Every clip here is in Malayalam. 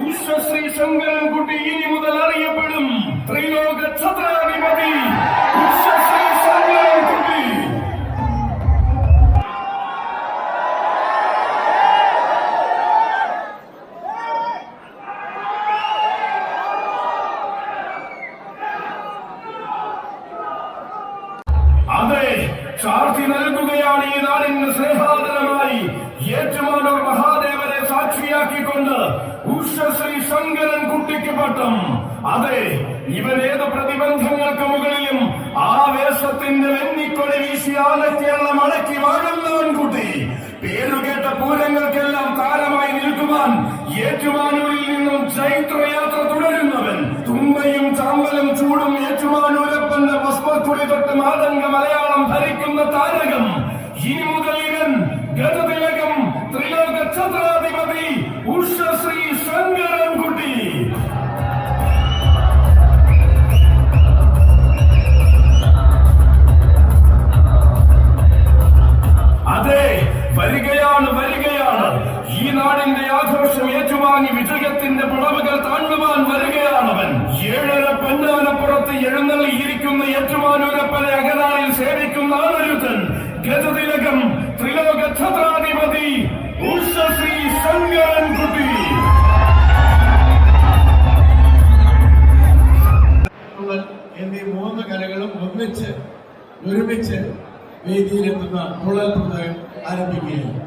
വിശ്വശ്രീ ശങ്കരൻകുട്ടി ഇനി മുതൽ അറിയപ്പെടും. ത്രിലോക ഛത്രാധിപതി. അതെ ചാർത്തി നൽകുകയാണ് ഈ നാടിന്റെ സ്നേഹാദരമായി ഉഷശ്രീ ശങ്കരൻ കുട്ടിക്ക് പട്ടം. അതെ ഇവൻ ഏത് പ്രതിബന്ധങ്ങൾക്ക് മുകളിലും ആവേശത്തിന്റെ വെന്നിക്കൊടി വീശി ആലക്കേരളം അടക്കി വാഴുന്നവൻ കുട്ടി പേരുകേട്ട പൂരങ്ങൾക്കെല്ലാം താരമായി നിൽക്കുവാൻ ഏറ്റുമാനൂരിൽ നിന്നും ചൈത്രയാത്ര തുടരുന്നവൻ. തുമ്പയും ചാമ്പലും ചൂടും ഏറ്റുമാനൂരപ്പന്റെ ഭസ്മക്കുടി തൊട്ട് മാതംഗ മലയാളം ഭരിക്കുന്ന താരകം. ഇനി മുതൽ ഇവൻ ഗതതിലകം വിജയത്തിന്റെ പടവുകൾ താണ്ടുവാൻ വരികയാണവൻ. ഏഴര പൊന്നാനപ്പുറത്ത് എഴുന്നള്ളിയിരിക്കുന്ന ഏറ്റുമാനൂരപ്പനെ അകനാളിൽ സേവിക്കുന്ന ആളൊരുത്തൻ. ഗജതിലകം ത്രിലോക ഛത്രാധിപതി ഉഷശ്രീ ശങ്കരൻകുട്ടി എന്നീ മൂന്ന് കലകളും ഒന്നിച്ച് ഒരുമിച്ച് വേദിയിലെത്തുന്ന തുള്ളൽ പ്രദായം ആരംഭിക്കുകയാണ്.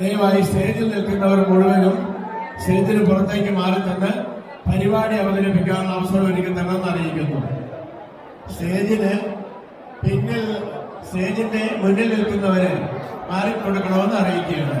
ദയവായി സ്റ്റേജിൽ നിൽക്കുന്നവർ മുഴുവനും സ്റ്റേജിന് പുറത്തേക്ക് മാറി തന്ന് പരിപാടി അവതരിപ്പിക്കാനുള്ള അവസരം എനിക്ക് തന്നെന്ന് അറിയിക്കുന്നു സ്റ്റേജിന് പിന്നിൽ സ്റ്റേജിന്റെ മുന്നിൽ നിൽക്കുന്നവരെ മാറിക്കൊടുക്കണമെന്ന് അറിയിക്കുകയാണ്